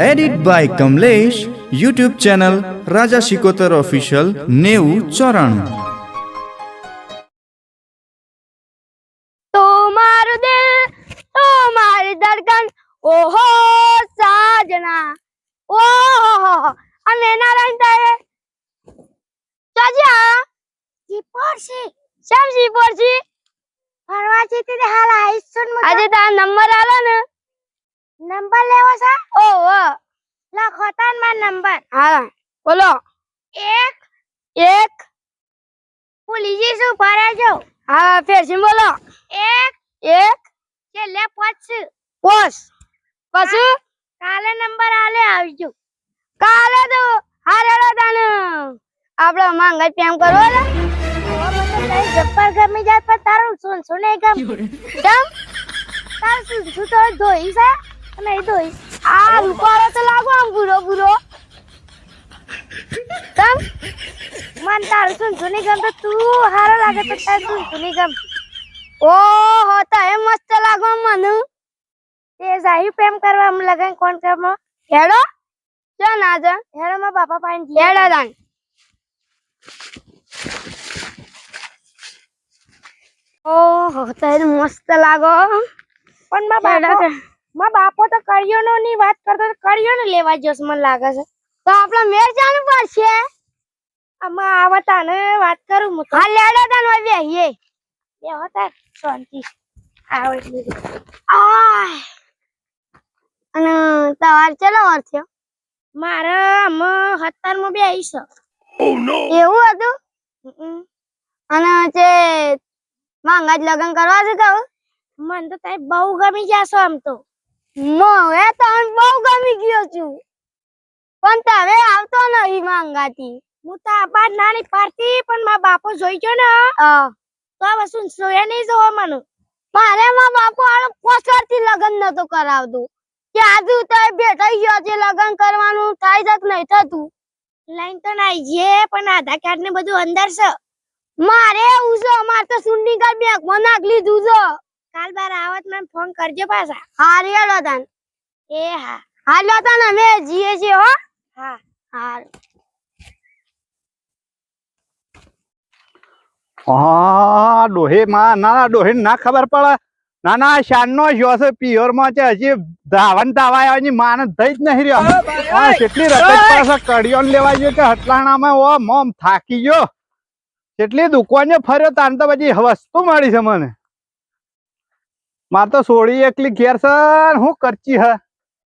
Edit by Kamlesh YouTube channel Raja Shikotar official નેવું ચોરાણું તો મારું દિલ તો મારી ધડકન ઓહો સાજના ઓહો અને નારાયણ તારે ચાજા જી છે શેમ જીપોર છે ફરવા જતી તે હાલ આઈસન સુન આજે તાર નંબર આલો ને નંબર લેવો છે? ઓહો. લખો તાનમાં નંબર હા. બોલો. એક. એક. પુલીજી જઈશું ફરે જો હા ફેરસી બોલો. એક. એક. છેલ્લે પાંચ પોસ. પછી કાલે નંબર આલે આવજો. કાલે તો હારેડો તાને. આપણે માંગત પ્રેમ કરવો ને જપ્પર ગમી જાય પણ તારું સુન સુને ગમ? કેમ? તારું સુન સુતો ધોઈ છે? નહીં તો આ રૂપાળો તો લાગો આમ ભૂરો ભૂરો. તમ મન તાર સુન સુની ગમ તો તું હારો લાગે તો તાર સુન સુની ગમ? ઓહો તારે મસ્ત લાગો મને. તે જાહી પ્રેમ કરવા આમ લગન કોણ કરમો હેડો. ચો ના જ. હેડો માં બાપા પાણી હેડો દાન ઓહો તારે મસ્ત લાગો. પણ માં બાપો માં બાપો તો કર્યો ની વાત કરતો તો કર્યો ને લેવા જસ મને લાગે છે. તો આપણે મેર જાણવું પડશે. આમાં આવતા ને વાત કરું હું હા લેડો તાન હોય બેહીએ બે હતા શાંતિ. આવે આ અને તમારે ચલો વાર થયો? મારે આમાં સત્તરમાં બે આવીશ એવું હતું? અને જે માંગા જ લગ્ન કરવા છે કહું મને તો તારી બહુ ગમી જશો આમ તો. હવે તો બહુ ગમી ગયો છું. પણ તમે આવતો નહીં માંગાતી. હું તો આબાર નાની પાડતી પણ મા બાપો જોઈ ગયો ને તો આ વસ્તુ જોયા નહીં જોવા મને. મારે મા બાપો આનો પોસ્ટર લગન નતો કરાવતું. કે આજુ તો બેઠા ગયો છે લગ્ન કરવાનું થાય જત નહીં થતું? લાઈન તો નાઈ જે પણ આધાર કાર્ડ ને બધું અંદર છે. મારે એવું છે મારે તો સુન્ની કાર બેંકમાં નાખ લીધું છે. કાલ બાર આવત મને ફોન કરજો પાછા. હા રેડો તન. એ હા. હાલો તન અમે જીએ છીએ હો. હા. હા હા ડોહે માં ના ના ડોહે ના ખબર પડે. ના ના શાનનો શો છે પિયોરમાં છે હજી ધાવન તાવા ની માને થઈ જ નહીં રહ્યો. હા કેટલી રકત પાસે લેવા ગયો કે હટલાણામાં ઓ મોમ થાકી ગયો. કેટલી દુકાને ફર્યો તાન તો પછી વસ્તુ મળી છે મને. માર તો સોળી એકલી ઘેર છે હું કરચી હ?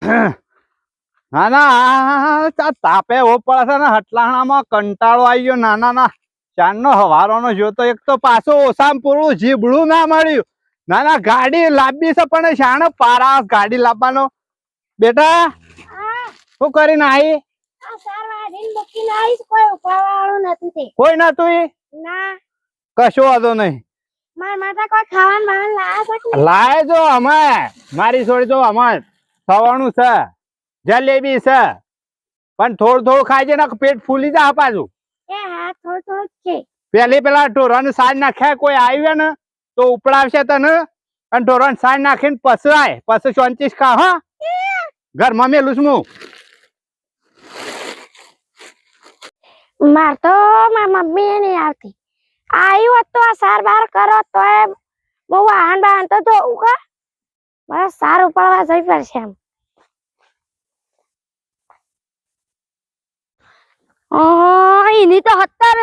ના ના તાપે ઓ પડે છે ને હટલાણામાં કંટાળો આવી ગયો. નાના ના ના ચાંદનો હવારોનો જોતો એક તો પાછો ઓસામ પૂરું જીબડું ના મળ્યું. ના ના ગાડી લાંબી છે પણ શાણે પારા ગાડી લાવવાનો. બેટા શું કરીને આવી કોઈ નતું કશો વાંધો નહીં. માર માથા કોઈ ખાવાનું બાવાનું લાયા છે કે લાય જો અમે. મારી છોડી તો અમે સવાણું છે જલેબી છે. પણ થોડું થોડું ખાઈ છે ને પેટ ફૂલી જાય પાછું. એ હા થોડું થોડું છે પેલી પેલા ઢોરણ સાજ નાખ્યા કોઈ આવ્યો ને તો ઉપડાવશે તને. અને ઢોરણ સાજ નાખીને પસરાય પછી ચોંચીસ ખા હા. ઘરમાં મેલું છું માર તો માર મમ્મી નહીં આવતી. આવી હોત તો આ સાર બાર કરો તો એ બહુ વાહન બાહન તો તો કા મારે સાર ઉપાડવા જઈ પડશે એમ. એની તો હત્તર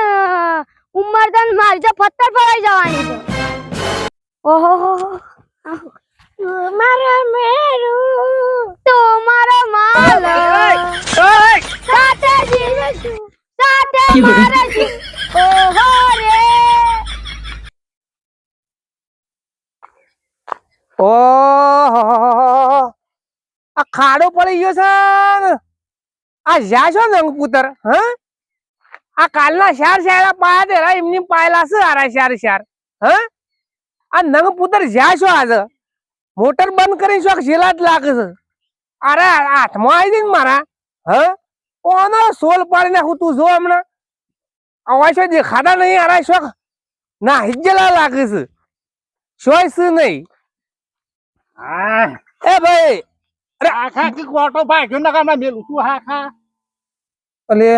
ઉંમર તો મારી જો પથ્થર ફરાઈ જવાની છે. ઓહો મારા મેરુ. તો મારો માલ. સાથે જીવીશું. સાથે મારીશું ઓહો રે ઓહો આ ખાડો પડી ગયો છે. આ જ્યાં છો ને પુત્ર હ? આ કાલના શાર શાળા પાયા તેરા એમની પાયેલા છે આરા શાર શાર હ? આ નંગ પુત્ર જ્યાં છો આજે? મોટર બંધ કરી શોખ જેલા જ લાગે છે. અરે હાથમાં આવી જઈને મારા હ? કોનો સોલ પાડી નાખું તું જો હમણાં. અવાજ છો દેખાતા નહીં અરે શોખ ના હિજલા લાગે છે. શોય છે નહીં. હા. એ ભાઈ આખા કી કોટો ભાગ્યો ના કામ મેલું તું આખા અલે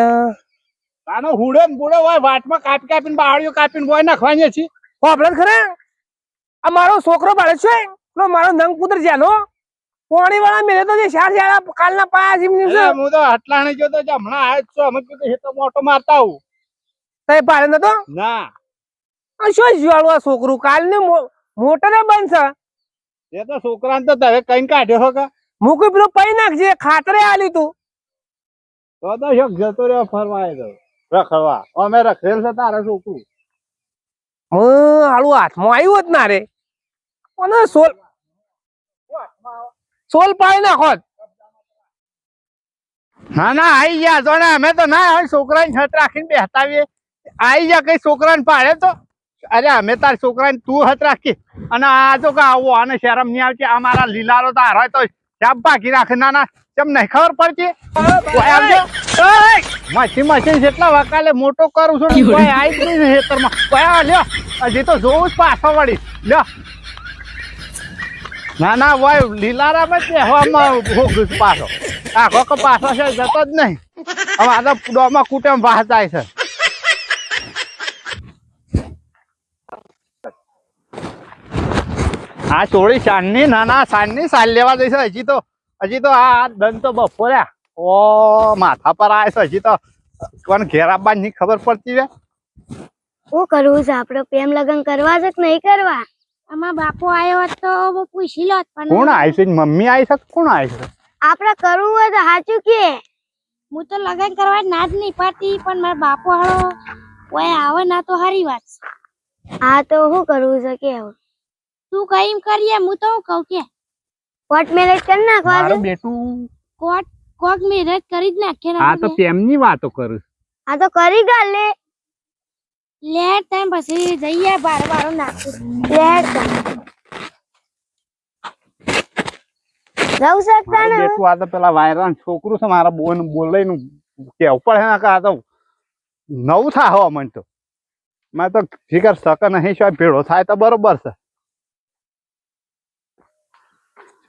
આનો હુડે ને બુડે હોય વાટમાં કાપી કાપીને બાવળીઓ કાપીને બોય નાખવાની છે. હોભળે ખરે? આ મારો છોકરો બાળે છે પેલો મારો નંગ પુત્ર જાનો પોણી વાળા મેરે તો જે શાર શાળા કાલના પાયા છે એમની છે. હું તો હટલાણે જ હમણાં આયો છો અમે કીધું એ તો મોટો મારતા આવું. તઈ પાડે નતો? ના. આ શું જ્વાળું આ છોકરું? કાલને મોટો ને બનશે એ તો છોકરાને તો તવે કઈ કાઢ્યો હો કે મૂકી પેલું પૈ નાખજે ખાતરે આલી તું. તો તો શોક જતો રહ્યો ફરવા આવ્યો તો. રખડવા અમે રખડેલ છે તારે છોકરું હું હાલું હાથમાં આવ્યું જ ના રે. અને સોલ સોલ પાડી નાખો ના ના આઈ ગયા તો ને. અમે તો ના હવે છોકરાને છત રાખીને બેહતાવીએ. આઈ ગયા કઈ છોકરાને પાડે તો? અરે અમે તાર છોકરાને તું હત રાખી. અને આ તો કે આવો આને શરમ નહીં આવતી. આ મારા લીલારો તાર હોય તો શાપ બાકી રાખે. નાના ના કેમ ખબર પડતી? માછી મશીન જેટલા વકાલે મોટો કરું છું કોઈ આવી જ નહીં ખેતરમાં. આ લ્યો. હજી તો જોવું જ પાછા વળી. લ્યો. ના ના ભાઈ લીલારા માં કહેવામાં પાછો આખો કે પાછો છે જતો જ નહીં. હવે આ તો ડોમાં કુટુંબ વાહ જાય છે. આ ચોળી સાંજની ના ના સાંજની સાલ લેવા જઈશ. હજી તો હજી તો આ દન તો બપોરે. ઓ માથા પર આવે છે હજી તો કોણ ઘેર આવવાની નહીં ખબર પડતી છે શું કરવું છે? આપણે પ્રેમ લગ્ન કરવા છે કે નહીં કરવા? આમાં બાપો આવ્યો તો પૂછી લો કોણ આવી છે મમ્મી આવી છે કોણ આવી છે આપણે કરવું હોય તો સાચું કે. હું તો લગ્ન કરવા ના જ નહીં પાડતી પણ મારા બાપો હાળો કોઈ આવે ના તો સારી વાત હા તો શું કરવું છે કે હવે તું કઈ કરીએ હું તો કહું કે કોર્ટ મેરેજ કરી નાખવા છે મારું બેટું. કોર્ટ કોક મેરેજ કરી જ નાખે આ તો તેમની વાતો કરું. આ તો કરી ગાલ લે. લેટ તેમ પછી જઈએ બાર બાર નાખું. લે જવું શકતા ને બેટું આ તો પેલા વાયરાન છોકરું છે મારા બોન બોલે કેવું પડે ને કે આ તો નવું થાય હવા મન તો. મેં તો ફિકર સક નહીં શું ભેળો થાય તો બરોબર છે.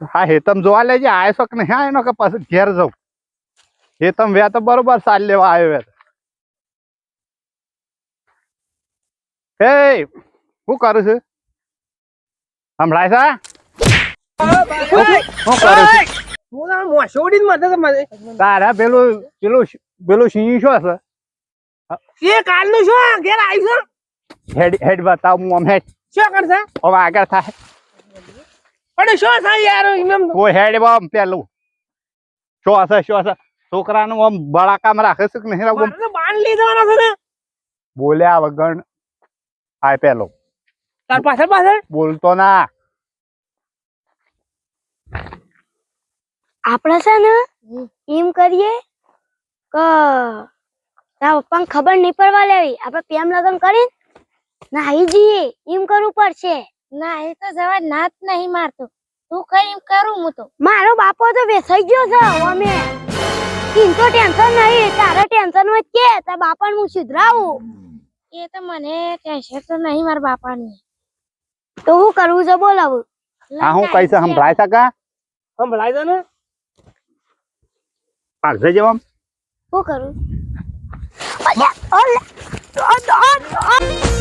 હા હેતમ જોવા લેજે આયો કે નહીં? આયો કે પછી ઘેર જાઉં. હેતમ વ્યા તો બરોબર સાલ લેવા આવ્યો વ્યા હે શું કરું છું? સંભળાય છે શું કરું છું? તારા પેલું પેલું પેલું સિંહ શું છે એ કાલનું શું? ઘેર આવ્યું હેડ હેડ બતાવ હું આમ હેડ. શું કરશે? હવે આગળ થાય. પણ શું થાય યાર એમ કોઈ હેડ આમ પેલું શું હશે શું હશે? છોકરાનું આમ બળાકામાં રાખે છે કે નહીં લીધવાના છે ને. બોલ્યા વગર આ પેલો. તાર પાછળ પાછળ? બોલતો ના. આપણે છે ને એમ કરીએ કે તારા પપ્પાને ખબર નહીં પડવા લેવી. આપણે પ્રેમ લગ્ન કરી ના આવી જઈએ. એમ કરવું પડશે. ના એ તો જવા નાત નહીં મારતો. તું કઈ કરું હું તો. મારો બાપો તો વેસાઈ ગયો છે અમે ચિંતો ટેન્શન નહીં તારે ટેન્શનમાં કે તારા બાપાને હું સુધરાવું. એ તો મને ટેન્શન તો નહીં મારા બાપાની. તો હું કરવું છે બોલાવું હા હું કઈ છે. સંભળાય છે સંભળાય છે ને? પાછળ જવા શું કરું? અલ્યા, અલ્યા, અ- અ- અ-